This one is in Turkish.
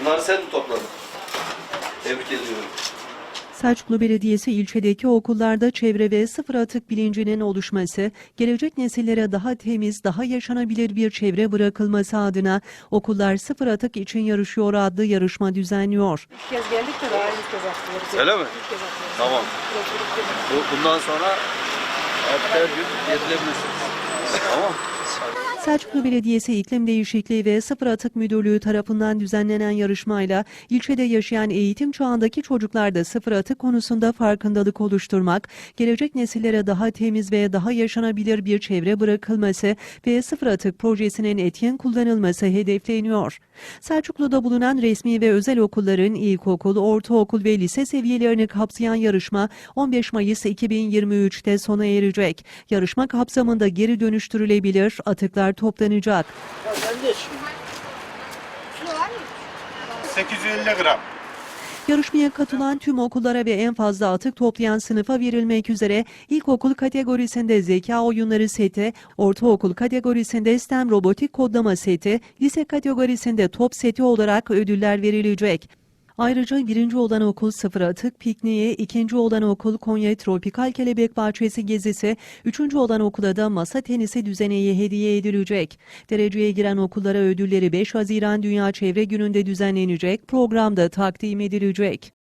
Bunları sen mi topladın? Tebrik ediyorum. Selçuklu Belediyesi ilçedeki okullarda çevre ve sıfır atık bilincinin oluşması, gelecek nesillere daha temiz, daha yaşanabilir bir çevre bırakılması adına Okullar Sıfır Atık için Yarışıyor adlı yarışma düzenliyor. İlk kez geldik de daha ilk kez atlıyoruz. Öyle mi? İlk kez atlıyoruz. Tamam. Bu, bundan sonra her gün getirebilirsiniz. tamam. Selçuklu Belediyesi İklim Değişikliği ve Sıfır Atık Müdürlüğü tarafından düzenlenen yarışmayla ilçede yaşayan eğitim çağındaki çocuklarda sıfır atık konusunda farkındalık oluşturmak, gelecek nesillere daha temiz ve daha yaşanabilir bir çevre bırakılması ve sıfır atık projesinin etkin kullanılması hedefleniyor. Selçuklu'da bulunan resmi ve özel okulların ilkokul, ortaokul ve lise seviyelerini kapsayan yarışma 15 Mayıs 2023'te sona erecek. Yarışma kapsamında geri dönüştürülebilir atıklar toplanacak. 850 gram. Yarışmaya katılan tüm okullara ve en fazla atık toplayan sınıfa verilmek üzere ilkokul kategorisinde zeka oyunları seti, ortaokul kategorisinde STEM robotik kodlama seti, lise kategorisinde top seti olarak ödüller verilecek. Ayrıca birinci olan okul sıfır atık pikniği, ikinci olan okul Konya Tropikal Kelebek Bahçesi gezisi, üçüncü olan okula da masa tenisi düzeneği hediye edilecek. Dereceye giren okullara ödülleri 5 Haziran Dünya Çevre Günü'nde düzenlenecek, programda takdim edilecek.